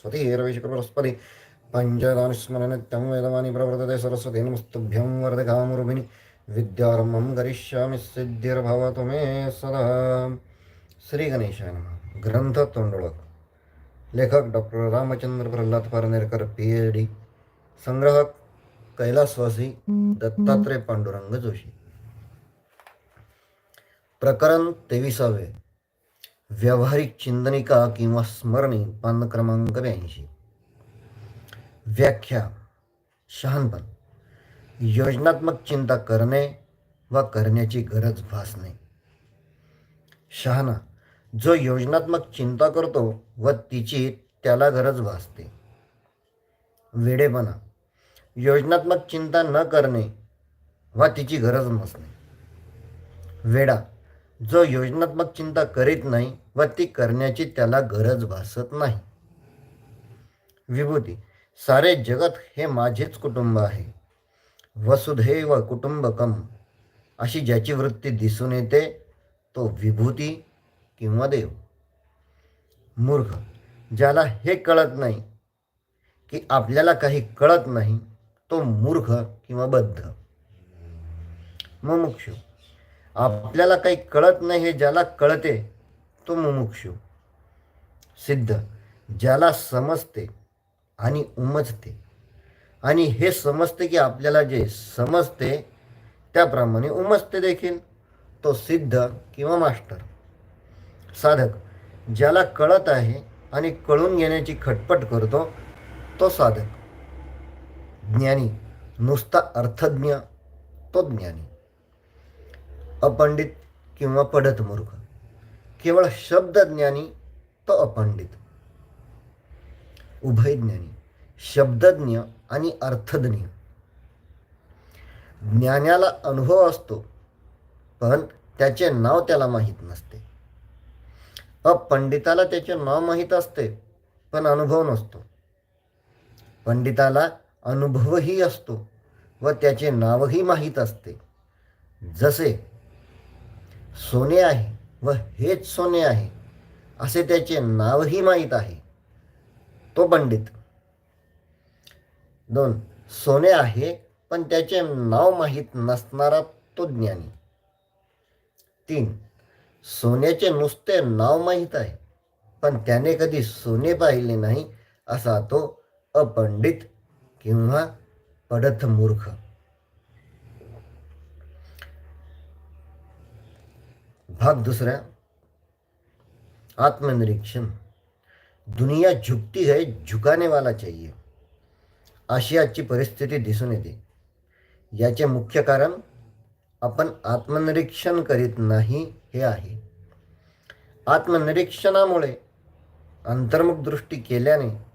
स्वतीरविशुक्रपरस्परि पञ्चदानुस्मरणनित्यं वेदवाणी प्रवर्तते सरस्वती नमस्तुभ्यं वरदकामुरुभिनि विद्यारम्भं करिष्यामि सिद्धिर्भवतु मे सदा। श्री गणेशाय नमः। ग्रंथ तोंडोळक लेखक doctor Ramchandra Pralhad Parnerkar P H D संग्राहक कैलासवासी दत्तात्रय पांडुरंग जोशी। प्रकरण तेविसावे। व्यावहारिक चिंतनिका किंवा स्मरणी पान क्रमांक ब्याऐंशी. व्याख्या. शहाणपण. योजनात्मक चिंता करणे व करण्याची गरज भासणे. शहाणा. जो योजनात्मक चिंता करतो व तिची त्याला गरज भासते. वेडेपणा. योजनात्मक चिंता न करणे व तिची गरज नसणे वेडा. जो योजनात्मक चिंता करीत नाही व ती करण्याची त्याला गरज भासत नाही. विभूती सारे जगत हे माझेच कुटुंब आहे. वसुधैव कुटुंबकम अशी ज्याची वृत्ती दिसून येते तो विभूती किंवा देव. मूर्ख ज्याला हे कळत नाही की आपल्याला काही कळत नाही तो मूर्ख किंवा बद्ध. मुमुक्षू आपल्याला काही कळत नाही हे ज्याला कळते तो मुमुक्षू. सिद्ध. ज्याला समजते आणि उमजते. आणि हे समजते की आपल्याला जे समजते त्याप्रमाणे उमजते देखील. तो सिद्ध किंवा मास्टर. साधक. ज्याला कळत आहे आणि कळून घेण्याची खटपट करतो तो साधक. ज्ञानी. नुसता अर्थज्ञ तो ज्ञानी. अपंडित किंवा पडत मूर्ख. केवळ शब्दज्ञानी तो अपंडित. उभयज्ञानी शब्दज्ञ आणि अर्थज्ञ. ज्ञानाला अनुभव असतो पण त्याचे नाव त्याला माहीत नसते. अपंडिताला त्याचे नाव माहीत असते पण अनुभव नसतो. पंडिताला अनुभवही असतो व त्याचे नावही माहीत असते. जसे सोने आहे व हेच सोने आहे असे त्याचे नावही माहीत आहे. तो पंडित दोन सोने आहे पण त्याचे नाव माहीत नसणारा तो ज्ञानी. तीन सोन्याचे नुसते नाव माहीत आहे पण त्याने कधी सोने पाहिले नाही असा तो अपंडित किंवा पडथमूर्ख मूर्ख. भाग दुसरा आत्मनिरीक्षण. दुनिया झुकती है झुकाने वाला चाहिए. अशी आजची परिस्थिती दिसून येते. याचे मुख्य कारण आपण आत्मनिरीक्षण करीत नाही हे आहे. आत्मनिरीक्षणामुळे अंतर्मुख दृष्टी केल्याने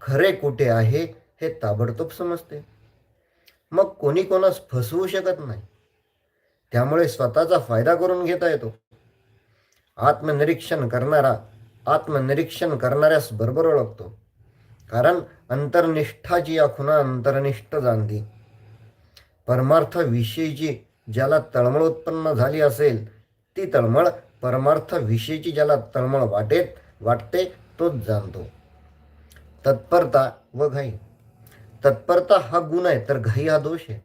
खरे कुठे आहे हे ताबडतोब समजते. मग कोणी कोणास फसवू शकत नाही. त्यामुळे स्वतःचा फायदा करून घेता येतो. आत्मनिरीक्षण करणारा आत्मनिरीक्षण करणाऱ्यास बरोबर ओळखतो. कारण अंतर्निष्ठाची या खुणा अंतर्निष्ठ जाणती परमार्थाविषयीची ज्याला तळमळ उत्पन्न झाली असेल ती तळमळ परमार्थाविषयीची ज्याला तळमळ वाटेत वाटते तोच जाणतो. तत्परता व घाई. तत्परता हा गुण आहे तर घाई हा दोष आहे.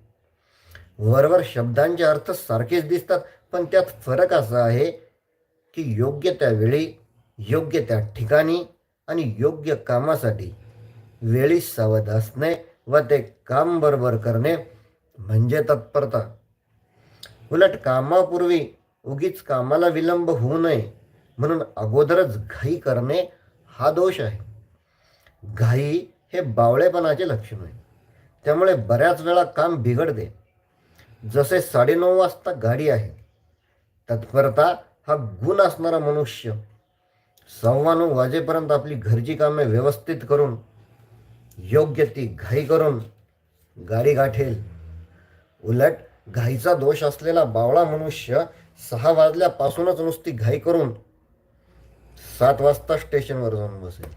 वरवर शब्दांचे अर्थ सारखेच दिसतात पण त्यात फरक असा आहे की योग्य त्या वेळी योग्य त्या ठिकाणी आणि योग्य कामासाठी वेळी सावध असणे व ते काम बरोबर करणे म्हणजे तत्परता. उलट कामापूर्वी उगीच कामाला विलंब होऊ नये म्हणून अगोदरच घाई करणे हा दोष आहे. घाई हे बावळेपणाचे लक्षण आहे. त्यामुळे बऱ्याच वेळा काम बिघडते. जसे साडेनऊ वाजता गाडी आहे तत्परता हा गुण असणारा मनुष्य सव्वा नऊ वाजेपर्यंत आपली घरची कामे व्यवस्थित करून योग्य ती घाई करून गाडी गाठेल. उलट घाईचा दोष असलेला बावळा मनुष्य सहा वाजल्यापासूनच नुसती घाई करून सात वाजता स्टेशनवर जाऊन बसेल.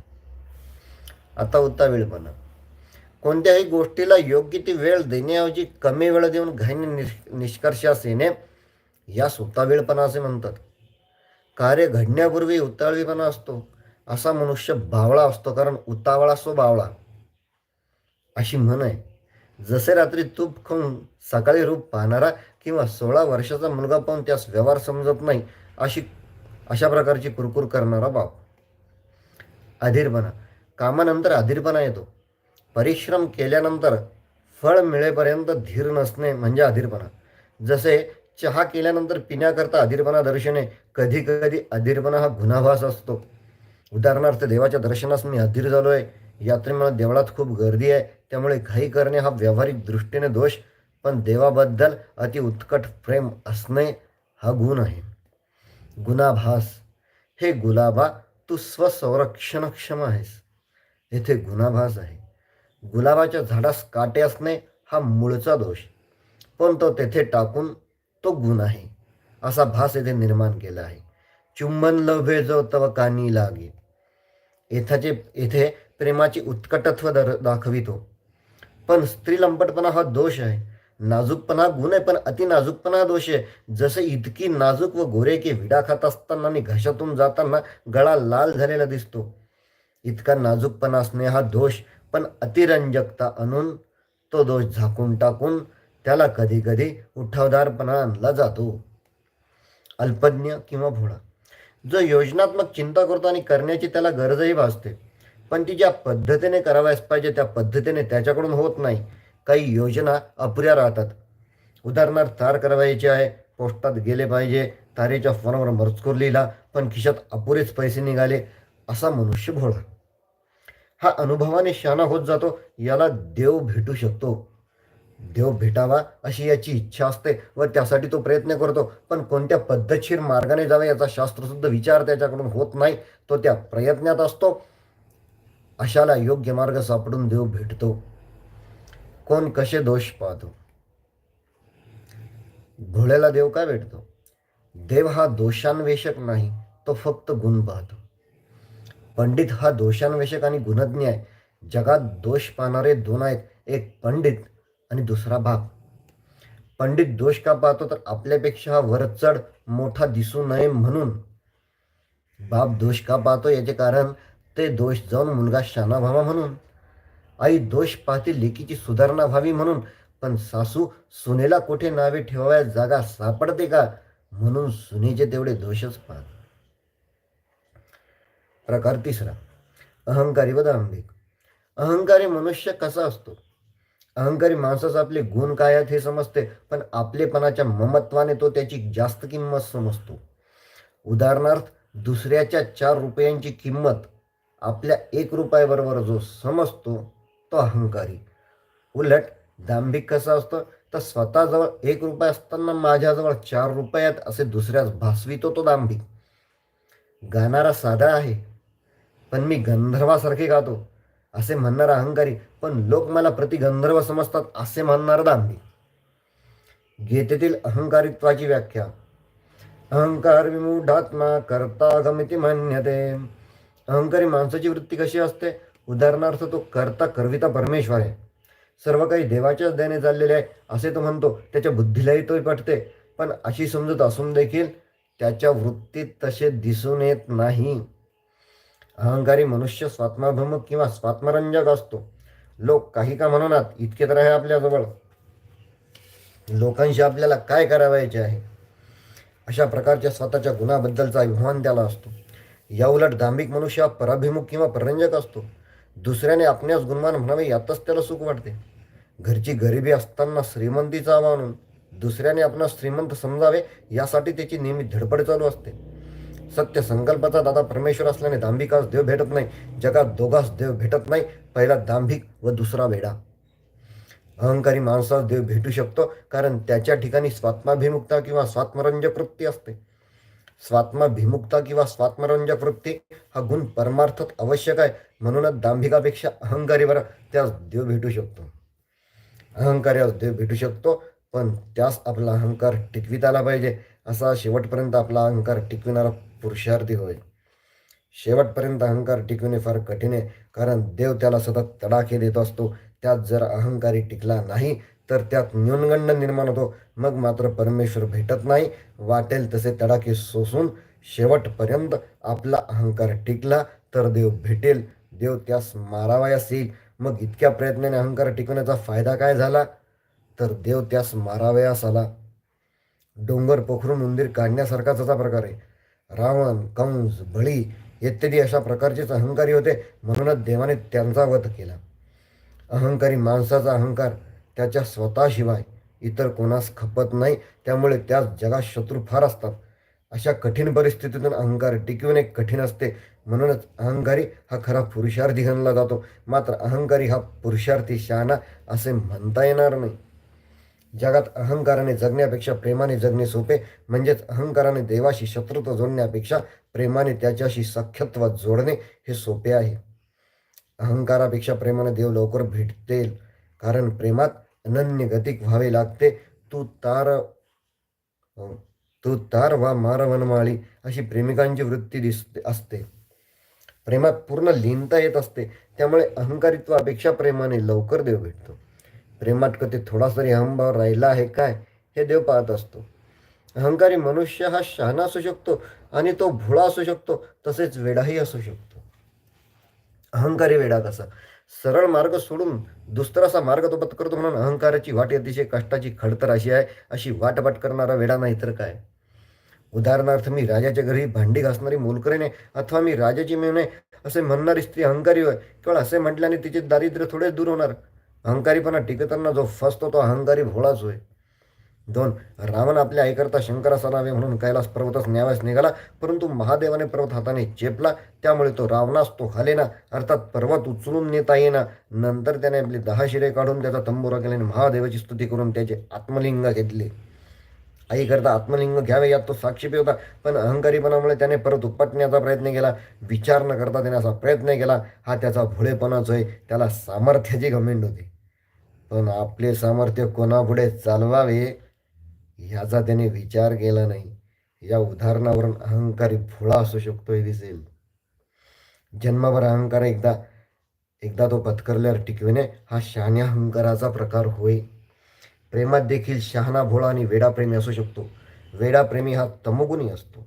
आता उतावीळपणा कोणत्याही गोष्टीला योग्य ती वेळ देण्याऐवजी कमी वेळ देऊन घाईने निष्कर्षास येणे या सुतावेळपणा असे म्हणतात. कार्य घडण्यापूर्वी उताळवीपणा असतो. असा मनुष्य बावळा असतो कारण उतावळा सो बावळा. अशी म्हण आहे. जसे रात्री तूप खाऊन सकाळी रूप पाहणारा किंवा सोळा वर्षाचा मुलगा पाहून त्यास व्यवहार समजत नाही अशी अशा प्रकारची कुरकुर करणारा बाप अधीरपणा. कामानंतर अधीरपणा येतो. परिश्रम केल्यानंतर फळ मिळेपर्यंत धीर नसणे म्हणजे अधीरपणा. जसे चहा केल्यानंतर पिण्याकरता अधीरपणा दर्शने कधी कधी अधीरपणा हा गुन्हाभास असतो. उदाहरणार्थ देवाच्या दर्शनास मी अधीर झालो आहे यात्रेमुळे देवळात खूप गर्दी आहे. त्यामुळे घाई करणे हा व्यावहारिक दृष्टीने दोष पण देवाबद्दल अति उत्कट प्रेम असणे हा गुण आहे. गुणाभास. हे गुलाबा तू स्वसंरक्षणक्षम आहेस. येथे गुणाभास आहे. गुलाबाच्या झाडास काटे असणे हा मूळचा दोष. पण तो तेथे टाकून तो गुण आहे. असा भास येथे निर्माण केला आहे. चुंबन लभे जो तव कानी लागे. येथाचे येथे प्रेमाची उत्कटत्व दर दाखवितो. पण स्त्री लंपटपणा हा दोष आहे. नाजूकपणा गुण आहे पण अति नाजूकपणा दोष आहे. जसे इतकी नाजूक व गोरे की विडा खात असताना आणि घशातून जाताना गळा लाल झालेला दिसतो. इतका नाजूकपणा असणे हा दोष पण अतिरंजकता आणून तो दोष झाकून टाकून त्याला कधी कधी उठावदारपणा आणला जातो. अल्पज्ञ किंवा भोळा. जो योजनात्मक चिंता करतो आणि करण्याची त्याला गरजही भासते. पण ती ज्या पद्धतीने करावयास पाहिजे त्या पद्धतीने त्याच्याकडून होत नाही. काही योजना अपुऱ्या राहतात. उदाहरणार्थ तार करावायची आहे पोस्टात गेले पाहिजे तारेच्या फोनवर मजकूर लिहिला पण खिशात अपुरेच पैसे निघाले असा मनुष्य भोळा. हा अनुभवाने शाना होत जातो याला देव भेटू शकतो. देव भेटावा अशी याची इच्छा असते व त्यासाठी तो प्रयत्न करतो. पण कोणत्या पद्धतशीर मार्गाने जावे याचा शास्त्रशुद्ध विचार त्याच्याकडून होत नाही. तो त्या प्रयत्नात असतो. अशाला योग्य मार्ग सापडून देव भेटतो. कोण कसे दोष पाहतो? घोड्याला देव काय भेटतो? देव हा दोषान्वेषक नाही तो फक्त गुण पाहतो. पंडित हा दोषान्वेषक आणि गुणज्ञ आहे. जगात दोष पाहणारे दोन आहेत. एक पंडित आणि दुसरा भाग. पंडित दोष का पाहतो तर आपल्यापेक्षा हा वरचढ मोठा दिसू नये म्हणून. बाप दोष का पाहतो याचे कारण ते दोष जाऊन मुलगा शाना व्हावा म्हणून. आई दोष पाहते लेकीची सुधारणा व्हावी म्हणून पण सासू सुनेला कुठे नावे ठेवाव्या जागा सापडते का? म्हणून सुनेचे तेवढे दोषच पाहत प्रकार तिसरा. अहंकारी व दांभिक. अहंकारी मनुष्य कसा असतो? अहंकारी माणसाचं आपले गुण काय आहेत हे समजते पण आपलेपणाच्या ममत्वाने तो त्याची जास्त किंमत समजतो. उदाहरणार्थ दुसऱ्याच्या चार रुपयांची किंमत आपल्या एक रुपयाबरोबर जो समजतो तो अहंकारी. उलट दांभिक कसा असतो? तर स्वतःजवळ एक रुपये असताना माझ्याजवळ चार रुपयात असे दुसऱ्यास भासवितो तो दांभिक. गाणारा साधा आहे पण मी गंधर्वासारखे गातो. असे म्हणणारा अहंकारी पण लोक मला प्रति गंधर्व समजतात असे म्हणणारा दांभी गीतेतील अहंकारित्वाची व्याख्या. अहंकार विमूढात्मा करता गमिती मान्यते. अहंकारी माणसाची वृत्ती कशी असते? उदाहरणार्थ तो करता करविता परमेश्वर. आहे सर्व काही देवाच्याच देणे चाललेले आहे असे तो म्हणतो त्याच्या बुद्धीलाही तो पटते. पण अशी समजूत असून देखील त्याच्या वृत्तीत तसे दिसून येत नाही. अहंकारी मनुष्य स्वात्माभिमुख किंवा स्वात्मरंजक असतो. लोक काही का म्हणणार इतके तर आहे आपल्याजवळ. लोकांशी आपल्याला काय करावायचे आहे? अशा प्रकारच्या स्वतःच्या गुणाबद्दलचा अभिमान त्याला असतो. या उलट दांभिक मनुष्य हा पराभिमुख किंवा परंजक असतो. दुसऱ्याने आपण्यास गुणवान म्हणावे यातच त्याला सुख वाटते. घरची गरिबी असताना श्रीमंतीचा मानून दुसऱ्याने आपणास श्रीमंत समजावे यासाठी त्याची नेहमी धडपड चालू असते. सत्य संकल्पाचा दादा परमेश्वर असल्याने दांभिकास देव भेटत नाही जगात दोघास देव भेटत नाही पहिला दांभिक व दुसरा वेडा. अहंकारी माणसास देव भेटू शकतो कारण त्याच्या ठिकाणी स्वात्माभिमुखता किंवा स्वात्मरंजक वृत्ती असते. स्वात्माभिमुखता किंवा स्वात्मरंजक वृत्ती हा गुण परमार्थात आवश्यक आहे म्हणूनच दांभिकापेक्षा अहंकारीवर त्यास देव भेटू शकतो. अहंकार्यास देव भेटू शकतो पण त्यास आपला अहंकार टिकवित आला पाहिजे असा शेवटपर्यंत आपला अहंकार टिकविणारा पुरुषार्थी होय. शेवटपर्यंत अहंकार टिकविणे फार कठीण आहे कारण देव त्याला सतत तडाखे देत असतो. त्यात जर अहंकारी टिकला नाही तर त्यात न्यूनगंड निर्माण होतो. मग मात्र परमेश्वर भेटत नाही वाटेल तसे तडाखे सोसून शेवटपर्यंत आपला अहंकार टिकला तर देव भेटेल. देव त्यास मारावयास येईल. मग इतक्या प्रयत्नाने अहंकार टिकवण्याचा फायदा काय झाला? तर देव त्यास मारावयास आला. डोंगर पोखरून उंदीर काढण्यासारखाच असा प्रकार आहे. रावण कंस बळी इत्यादी अशा प्रकारचेच अहंकारी होते. म्हणूनच देवाने त्यांचा वध केला. अहंकारी माणसाचा अहंकार त्याच्या स्वतःशिवाय इतर कोणास खपत नाही. त्यामुळे त्यास जगात शत्रू फार असतात. अशा कठीण परिस्थितीतून अहंकार टिकविणे कठीण असते. म्हणूनच अहंकारी हा खरा पुरुषार्थी गणला जातो. मात्र अहंकारी हा पुरुषार्थी शहाणा असे म्हणता येणार नाही. जगात अहंकाराने जगण्यापेक्षा प्रेमाने जगणे सोपे म्हणजेच अहंकाराने देवाशी शत्रुत्व जोडण्यापेक्षा प्रेमाने त्याच्याशी सख्यत्व जोडणे हे सोपे आहे. अहंकारापेक्षा प्रेमाने देव लवकर भेटते कारण प्रेमात अनन्य गतिक व्हावे लागते. तू तार तू तार वा मार वनमाळी अशी प्रेमिकांची वृत्ती दिसते असते. प्रेमात पूर्ण लिहिता येत असते त्यामुळे अहंकारित्वापेक्षा प्रेमाने लवकर देव भेटतो. प्रेमात कधी थोडासा तरी अहंभाव राहिला आहे काय हे देव पाहत असतो. अहंकारी मनुष्य हा शहाणा असू शकतो आणि तो भोळा असू शकतो तसेच वेडाही असू शकतो. अहंकारी वेडा कसा? सरळ मार्ग सोडून दुसरासा मार्ग तो पत्करतो म्हणून अहंकाराची वाट अतिशय कष्टाची खडतर अशी आहे अशी वाटपाट करणारा वेडा नाही तर काय? उदाहरणार्थ मी राजाच्या घरी भांडी घासणारी मोलकरीने अथवा मी राजाची मिळणे असे म्हणणारी स्त्री अहंकारी होय. केवळ असे म्हटल्याने तिचे दारिद्र्य थोडे दूर होणार. अहंकारीपणा टिकताना जो फसतो तो अहंकारी भोळाच होय. दोन रावण आपल्या आईकरता शंकरास नावे म्हणून कैलास पर्वतच न्याव्यास निघाला परंतु महादेवाने पर्वत हाताने चेपला त्यामुळे तो रावणास तो हालेना अर्थात पर्वत उचलून नेता येईना. नंतर त्याने आपली दहा शिरे काढून त्याचा तंबुरा केल्याने महादेवाची स्तुती करून त्याचे आत्मलिंग घेतले. आईकरता आत्मलिंग घ्यावे यात तो साक्षीपी होता. पण अहंकारीपणामुळे त्याने परत उपटण्याचा प्रयत्न केला. विचार न करता त्याने असा प्रयत्न केला. हा त्याचा भुळेपणाच होय त्याला सामर्थ्याची घमेंड होती. पण आपले सामर्थ्य कोणापुढे चालवावे ह्याचा त्याने विचार केला नाही. या उदाहरणावरून अहंकारी भोळा असू शकतो हे दिसेल. जन्मभर अहंकार एकदा एकदा तो पत्करल्यावर टिकविणे हा शहाण्या अहंकाराचा प्रकार होय. प्रेमात देखील शहाणा भोळा आणि वेडाप्रेमी असू शकतो. वेडाप्रेमी हा तमोगुणी असतो.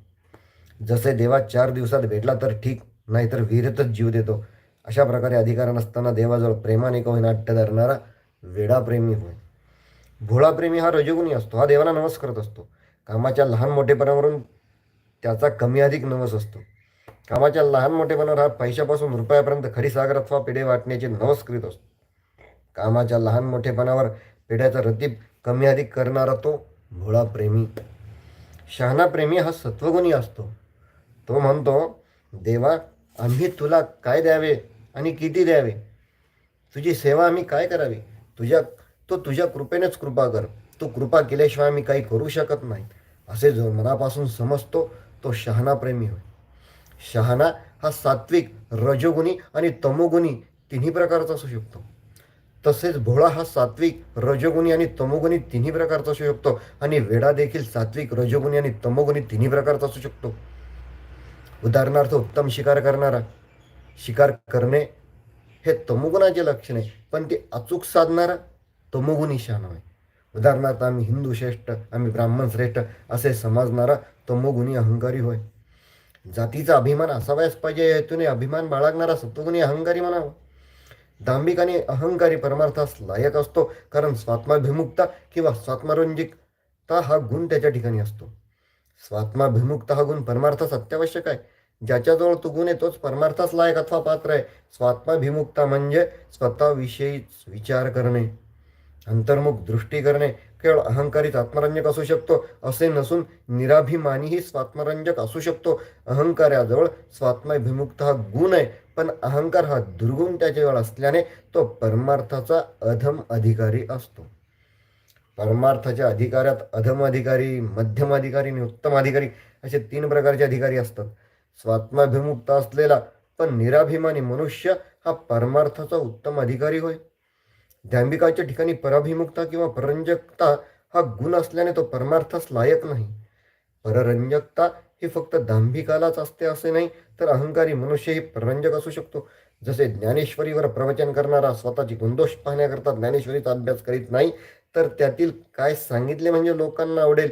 जसे देवा चार दिवसात भेटला तर ठीक नाहीतर विहिरीतच जीव देतो. अशा प्रकारे अधिकार नसताना देवाजवळ प्रेमाने कवी नाट्य धरणारा वेडाप्रेमी होय. भोळाप्रेमी हा रजोगुणी असतो. हा देवाला नवस करत असतो. कामाच्या लहान मोठेपणावरून त्याचा कमी अधिक नवस असतो. कामाच्या लहान मोठेपणावर हा पैशापासून रुपयापर्यंत खरी सागर अथवा पिढे वाटण्याचे नवस करीत असतो. कामाच्या लहान मोठेपणावर पिढ्याचा रतीब कमी अधिक करणारा तो भोळा प्रेमी. शहाणा प्रेमी हा सत्वगुणी असतो. तो म्हणतो देवा आम्ही तुला काय द्यावे आणि किती द्यावे? तुझी सेवा आम्ही काय करावी? तुझ्या तो तुझ्या कृपेनेच कृपा कर. तू कृपा केल्याशिवाय आम्ही काही करू शकत नाही. असे जो मनापासून समजतो तो शहाणा प्रेमी होय. शहाणा हा सात्विक रजोगुणी आणि तमोगुणी तिन्ही प्रकारचा असू शकतो. तसेच भोळा हा सात्विक रजोगुणी आणि तमोगुणी तिन्ही प्रकारचा असू शकतो. आणि वेडा देखील सात्विक रजोगुणी आणि तमोगुणी तिन्ही प्रकारचा असू शकतो. उदाहरणार्थ उत्तम शिकार करणारा. शिकार करणे हे तमोगुणाचे लक्षण आहे पण ते अचूक साधणारा तमोगुणी शान आहे. उदाहरणार्थ आम्ही हिंदू श्रेष्ठ आम्ही ब्राह्मण श्रेष्ठ असे समजणारा तमोगुणी अहंकारी होय. जातीचा अभिमान असावायच पाहिजे या हेतूने अभिमान बाळगणारा सत्वगुणी अहंकारी म्हणावा. दांभिक आणि अहंकारी परमार्थास लायक असतो. कारण स्वात्माभिमुक्ता किंवा स्वात्मरंजिकता हा गुण त्याच्या ठिकाणी असतो. स्वात्माभिमुक्ता हा गुण परमार्थास अत्यावश्यक आहे. ज्याच्याजवळ तो गुण आहे तोच परमार्थास लायक अथवा पात्र आहे. स्वात्माभिमुक्ता म्हणजे स्वतःविषयीच विचार करणे अंतर्मुख दृष्टी करणे केवळ अहंकारीच आत्मरंजक असू शकतो असे नसून निराभिमानीही स्वात्मरंजक असू शकतो. अहंकाराजवळ स्वात्माभिमुक्त हा गुण आहे पण अहंकार हा दुर्गुण त्याच्याजवळ असल्याने तो परमार्थाचा अधम अधिकारी असतो. परमार्थाच्या अधिकारात अधम अधिकारी मध्यम अधिकारी आणि उत्तम अधिकारी असे तीन प्रकारचे अधिकारी असतात. स्वात्माभिमुक्त असलेला पण निराभिमानी मनुष्य हा परमार्थाचा उत्तम अधिकारी होय. दांभिकाच्या ठिकाणी पराभिमुखता किंवा पररंजकता हा गुण असल्याने तो परमार्थास लायक नाही. पररंजकता ही फक्त दांभिकालाच असते असे नाही तर अहंकारी मनुष्यही पररंजक असू शकतो. जसे ज्ञानेश्वरीवर प्रवचन करणारा स्वतःची गुणदोष पाहण्याकरता ज्ञानेश्वरीचा अभ्यास करीत नाही तर त्यातील काय सांगितले म्हणजे लोकांना आवडेल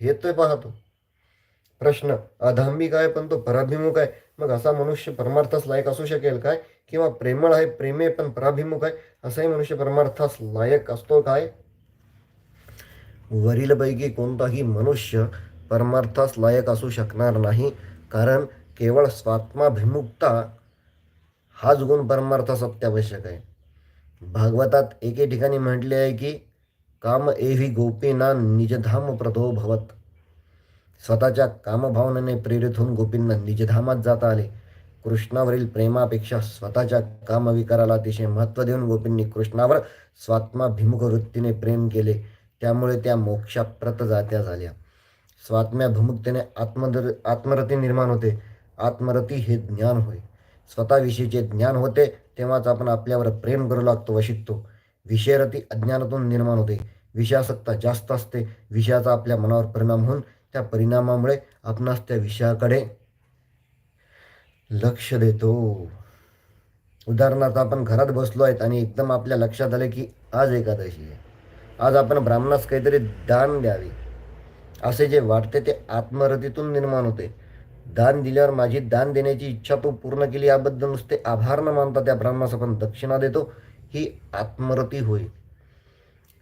हे तो पाहतो. प्रश्न. अधांबिक आहे पण तो पराभिमुख आहे. मग असा मनुष्य परमार्थास लायक असू शकेल काय? किंवा प्रेमळ आहे प्रेमे पण पराभिमुख आहे? असाही मनुष्य परमार्थास लायक असतो काय? वरीलपैकी कोणताही मनुष्य परमार्थास लायक असू शकणार नाही. कारण केवळ स्वात्माभिमुखता हाच गुण परमार्थास अत्यावश्यक आहे. भागवतात एके ठिकाणी म्हटले आहे की काम एव्ही गोपीना निजधाम प्रदो भवत. स्वतःच्या कामभावनेने प्रेरित होऊन गोपींना निजधामात जाता आले. कृष्णावरील प्रेमापेक्षा स्वतःच्या कामविकाराला अतिशय महत्त्व देऊन गोपींनी कृष्णावर स्वात्माभिमुख वृत्तीने प्रेम केले. त्यामुळे त्या मोक्षाप्रत जात्या झाल्या. स्वात्म्याभिमुखतेने आत्मदर आत्मरती निर्माण होते. आत्मरती हे ज्ञान होय. स्वतःविषयीचे ज्ञान होते तेव्हाच आपण आपल्यावर प्रेम करू लागतो व शिकतो विषयरती अज्ञानातून निर्माण होते. विषयासक्ता जास्त असते. विषयाचा आपल्या मनावर परिणाम होऊन त्या परिणामामुळे आपणास त्या विषयाकडे लक्ष देतो. उदाहरणार्थ आपण घरात बसलो आहेत आणि एकदम आपल्या लक्षात आले की आज एकादशी आहे. आज आपण ब्राह्मणास काहीतरी दान द्यावे. असे जे वाटते ते आत्मरतीतून निर्माण होते. दान दिल्यावर माझी दान देण्याची इच्छा तू पूर्ण केली याबद्दल नुसते आभार न मानता त्या ब्राह्मणास आपण दक्षिणा देतो. ही आत्मरती होईल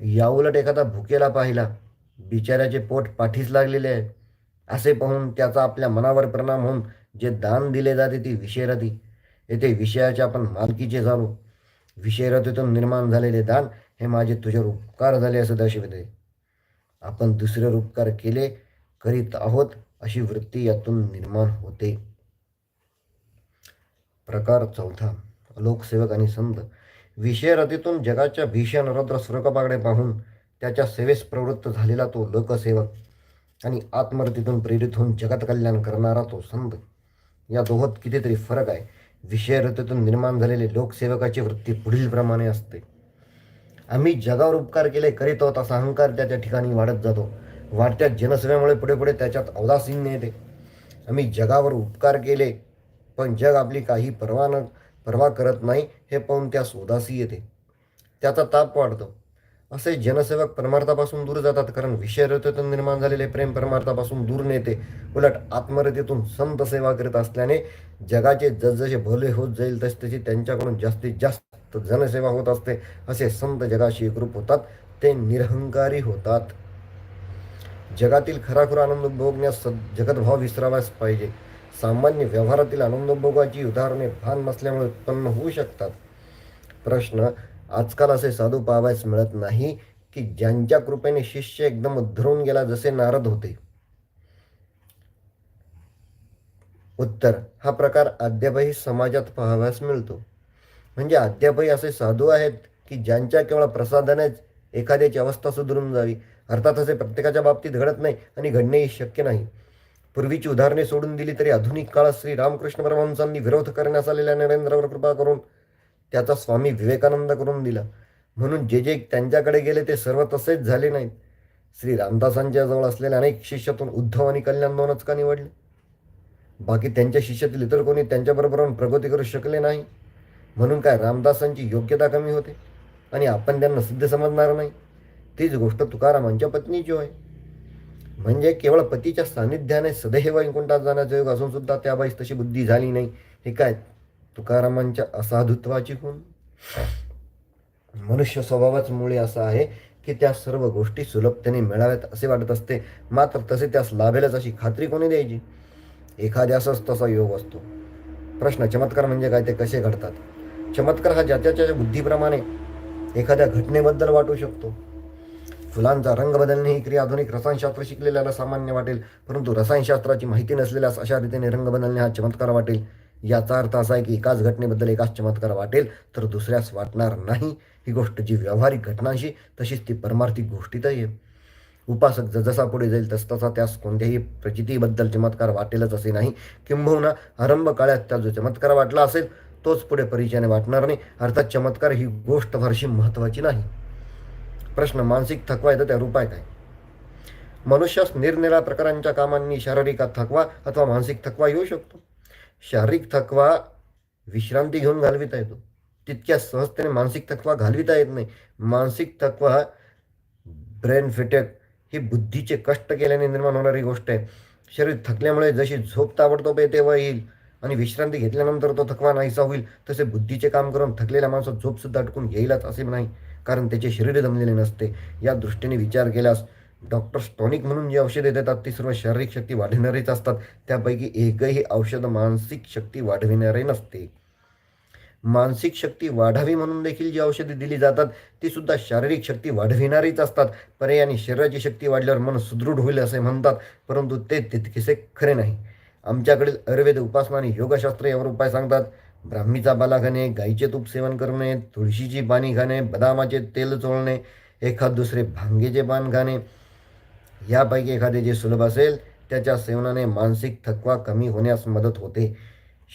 याउलट एखादा भुकेला पाहिला बिचाऱ्याचे पोट पाठीस लागलेले आहे असे पाहून त्याचा आपल्या मनावर परिणाम होऊन जे दान दिले जाते ती विषयरथी येथे विषयाच्या आपण मालकीचे झालो. विषयरथीतून निर्माण झालेले दान हे माझे तुझ्यावर उपकार झाले असं दर्शविते. आपण दुसरे उपकार केले करीत आहोत अशी वृत्ती यातून निर्माण होते. प्रकार चौथा. लोकसेवक आणि संत. विषयरथीतून जगाच्या भीषण रौद्र स्वरूपाकडे पाहून त्याच्या सेवेस प्रवृत्त झालेला तो लोकसेवक आणि आत्मरतीतून प्रेरित होऊन जगात कल्याण करणारा तो संत. या दोहोत कितीतरी फरक आहे. विषयरतीतून निर्माण झालेले लोकसेवकाची वृत्ती पुढीलप्रमाणे असते. आम्ही जगावर उपकार केले करीत आहोत असा अहंकार त्याच्या ठिकाणी वाढत जातो. वाढत्या जनसेवेमुळे पुढे पुढे त्याच्यात औदासीन्य येते. आम्ही जगावर उपकार केले पण जग आपली काही पर्वा न पर्वा करत नाही हे पाहून त्यास उदासी येते. त्याचा ताप वाढतो. असे जनसेवक परमार्थापासून दूर जातात कारण विषयरतेतून निर्माण झालेले प्रेम परमार्थापासून दूर नेते उलट आत्मरतेतून संत सेवा करीत असल्याने जगाचे जसजसे भले होत जाईल तस त्यांच्याकडून जास्तीत जास्त जनसेवा होत असते असे संत जगाशी एकरूप होतात ते निरहंकारी होतात. जगातील खराखुरा आनंद भोगण्यास सद- जगतभाव विसरावाच पाहिजे. सामान्य व्यवहारातील आनंदभोगाची उदाहरणे भान नसल्यामुळे उत्पन्न होऊ शकतात. प्रश्न आजकाल असे साधू पाहावयास मिळत नाही की ज्यांच्या कृपेने शिष्य एकदम उद्धरून गेला जसे नारद होते. उत्तर हा प्रकार अद्यापही समाजात पाहावयास मिळतो. म्हणजे अद्यापही असे साधू आहेत की ज्यांच्या केवळ प्रसादानेच एखाद्याची अवस्था सुधरून जावी. अर्थात असे प्रत्येकाच्या बाबतीत घडत नाही आणि घडणेही शक्य नाही. पूर्वीची उदाहरणे सोडून दिली तरी आधुनिक काळात श्री रामकृष्ण परमहंसांनी विरोध करण्यास आलेल्या नरेंद्रावर कृपा करून त्याचा स्वामी विवेकानंद करून दिला. म्हणून जे जे त्यांच्याकडे गेले ते सर्व तसेच झाले नाहीत. श्री रामदासांच्या जवळ असलेल्या अनेक शिष्यातून उद्धव आणि कल्याण दोनच का निवडले? बाकी त्यांच्या शिष्यातील इतर कोणी त्यांच्याबरोबर प्रगती करू शकले नाही. म्हणून काय रामदासांची योग्यता कमी होते? आणि आपण त्यांना सिद्ध समजणार नाही? तीच गोष्ट तुकारामांच्या पत्नीची होय. म्हणजे केवळ पतीच्या सानिध्याने सदैव वैकुंठात जाण्याचा योग असून सुद्धा त्या बाईस तशी बुद्धी झाली नाही. हे काय तुकारामांच्या असाधुत्वाची खूण मनुष्य स्वभावाच मुळे असा आहे की त्या सर्व गोष्टी सुलभतेने मिळाव्यात असे वाटत असते. मात्र तसे त्यास लाभेलच अशी खात्री कोणी द्यायची? एखाद्यासच तसा योग असतो. प्रश्न चमत्कार म्हणजे काय? ते कसे घडतात? चमत्कार हा ज्याच्या त्याच्या बुद्धीप्रमाणे एखाद्या घटनेबद्दल वाटू शकतो. फुलांचा रंग बदलणे ही क्रिया आधुनिक रसायनशास्त्र शिकलेल्याला सामान्य वाटेल. परंतु रसायनशास्त्राची माहिती नसलेल्यास अशा रीतीने रंग बदलणे हा चमत्कार वाटेल. याचा अर्थ असा आहे की एकाच घटनेबद्दल एकाच चमत्कार वाटेल तर दुसऱ्यास वाटणार नाही. ही गोष्ट जी व्यावहारिक घटनांशी तशीच ती परमार्थिक गोष्टीतही आहे. उपासक जसा पुढे जाईल तस तसा त्यास कोणत्याही प्रचितीबद्दल चमत्कार वाटेलच असे नाही. किंबहुना आरंभ काळात त्या जो चमत्कार वाटला असेल तोच पुढे परिचयाने वाटणार नाही. अर्थात चमत्कार ही गोष्ट फारशी महत्त्वाची नाही. प्रश्न मानसिक थकवा येतो त्यावर उपाय काय मनुष्यास निरनिराळ्या प्रकारांच्या कामांनी शारीरिक थकवा अथवा मानसिक थकवा येऊ शकतो. शारीरिक थकवा विश्रांती घेऊन घालविता येतो. तितक्या सहजतेने मानसिक थकवा घालविता येत नाही. मानसिक थकवा ब्रेन फिटेक ही बुद्धीचे कष्ट केल्याने निर्माण होणारी गोष्ट आहे. शरीर थकल्यामुळे जशी झोप ताबडतोब येते तेव्हा येईल आणि विश्रांती घेतल्यानंतर तो थकवा नाहीसा होईल तसे बुद्धीचे काम करून थकलेल्या माणसात झोपसुद्धा अटकून घेईलच असे नाही. कारण त्याचे शरीर जमलेले नसते. या दृष्टीने विचार केल्यास डॉक्टर्स टॉनिक म्हणून जी औषधे देतात ती सर्व शारीरिक शक्ती वाढविणारीच असतात. त्यापैकी एकही औषध मानसिक शक्ती वाढविणारे नसते. मानसिक शक्ती वाढावी म्हणून देखील जी औषधे दिली जातात ती सुद्धा शारीरिक शक्ती वाढविणारीच असतात. पर्यायाने शरीराची शक्ती वाढल्यावर मन सुदृढ होईल असे म्हणतात परंतु ते तितकेसे खरे नाही. आमच्याकडील आयुर्वेद उपासना आणि योगशास्त्र यावर उपाय सांगतात. ब्राह्मीचा बाला खाणे गाईचे तूप सेवन करणे तुळशीची पाणी खाणे बदामाचे तेल चोळणे एखाद दुसरे भांगेचे पान खाणे यापैकी एखादे जे सुलभ असेल त्याच्या सेवनाने मानसिक थकवा कमी होण्यास मदत होते.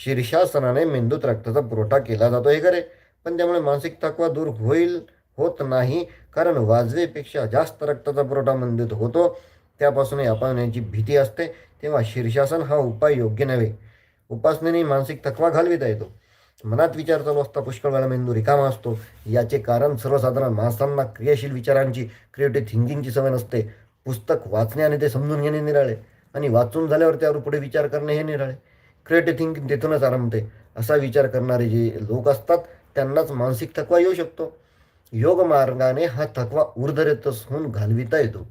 शीर्षासनाने मेंदूत रक्ताचा पुरवठा केला जातो हे खरे. पण त्यामुळे मानसिक थकवा दूर होईल होत नाही कारण वाजवेपेक्षा जास्त रक्ताचा पुरवठा मेंदूत होतो. त्यापासूनही आपण याची भीती असते. तेव्हा शीर्षासन हा उपाय योग्य नव्हे. उपासनेने मानसिक थकवा घालविता येतो. मनात विचार चालू असता पुष्कळ वेळा मेंदू रिकामा असतो. याचे कारण सर्वसाधारण माणसांना क्रियाशील विचारांची क्रिएटिव्ह थिंकिंगची सवय नसते. पुस्तक वाचणे आणि ते समजून घेणे निराळे आणि वाचून झाल्यावर त्यावर पुढे विचार करणे हे निराळे. क्रिएटिव्ह थिंकिंग तेथूनच आरंभते. असा विचार करणारे जे लोक असतात त्यांनाच मानसिक थकवा येऊ शकतो. योग मार्गाने हा थकवा ऊर्धरेतच होऊन घालविता येतो.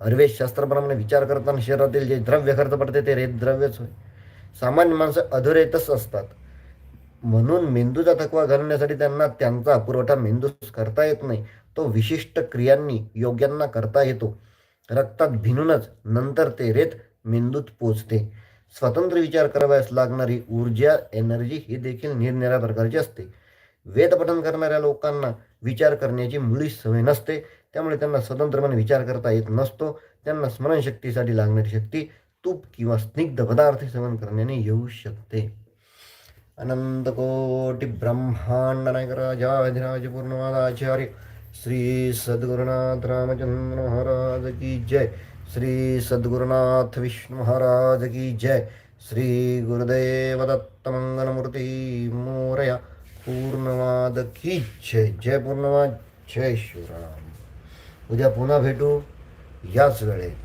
अरवे शास्त्राप्रमाणे विचार करताना शरीरातील जे द्रव्य खर्च पडते ते रेत द्रव्यच होय. सामान्य माणसं अधोरेतच असतात. म्हणून मेंदूचा थकवा घालण्यासाठी त्यांना त्यांचा पुरवठा मेंदूस करता येत नाही. तो विशिष्ट क्रियांनी योग्यांना करता येतो. रक्तात भिनूनच नंतर ते रेत मेंदूत पोचते. स्वतंत्र विचार करावयास लागणारी ऊर्जा एनर्जी ही देखील निरनिराळ्या प्रकारची असते. वेदपठन करणाऱ्या लोकांना विचार करण्याची मुळीच सवय नसते. त्यामुळे त्यांना स्वतंत्रपणे विचार करता येत नसतो. त्यांना स्मरणशक्तीसाठी लागणारी शक्ती तूप किंवा स्निग्ध पदार्थ सेवन करण्याने येऊ शकते. अनंतकोटी ब्रह्मांड नायक राजाधिराज पूर्णवादाचार्य श्री सद्गुरुनाथ रामचंद्र महाराज की जय। श्री सद्गुरुनाथ विष्णु महाराज की जय। श्री गुरुदेव दत्त मंगलमूर्ती मोरया पूर्णवाद की जय। जय पूर्णवाद जय शिवराम। उद्या पुन्हा भेटू याच वेळेत।